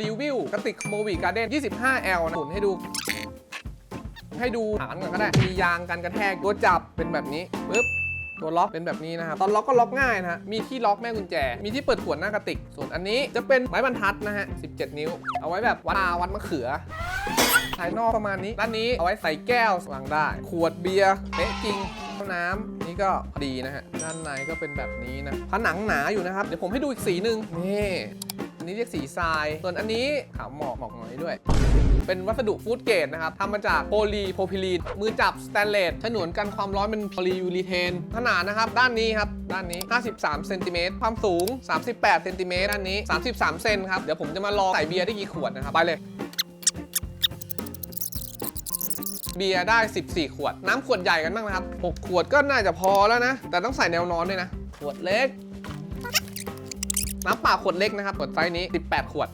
รีวิวกระติกโมวิการ์เด้น 25L นะหมุนให้ดู ให้ดูฐานก่อนก็ได้ มียางกันกระแทกตัวจับเป็นแบบนี้ปึ๊บตัวล็อกเป็นแบบนี้นะครับ ตอนล็อกก็ล็อกง่ายนะฮะ มีที่ล็อกแม่กุญแจ มีที่เปิดขวดหน้ากระติก ส่วนอันนี้จะเป็นไม้บรรทัดนะฮะ 17 นิ้ว เอาไว้แบบวัดตาวัดมะเขือภายนอกประมาณนี้ ด้านนี้เอาไว้ใส่แก้ววางได้ ขวดเบียร์เป๊ะจริงข้าน้ำนี่ก็ดีนะฮะ ด้านในก็เป็นแบบนี้นะ ผนังหนาอยู่นะครับ เดี๋ยวผมให้ดูอีกสีหนึ่งนี่ อันนี้เรียกสีทราย ส่วนอันนี้ขาวหมอกหมอกน้อยด้วย เป็นวัสดุฟู้ดเกรดนะครับทำมาจากโพลีโพรพิลีน มือจับสแตนเลสฉนวนกันความร้อนเป็นโพลียูรีเทน ขนาดนะครับ ด้านนี้ครับ ด้านนี้ 53เซนติเมตรความสูง 38เซนติเมตรด้านนี้ 33 เซนครับ เดี๋ยวผมจะมาลองใส่เบียร์ได้กี่ขวดนะครับ ไปเลยเบียร์ได้ 14 ขวด น้ำขวดใหญ่กันบ้างนะครับ 6 ขวดก็น่าจะพอแล้วนะ แต่ต้องใส่แนวนอนด้วยนะ ขวดเล็ก น้ำเปล่าขวดเล็กนะครับขวดไซส์นี้ 18 ขวด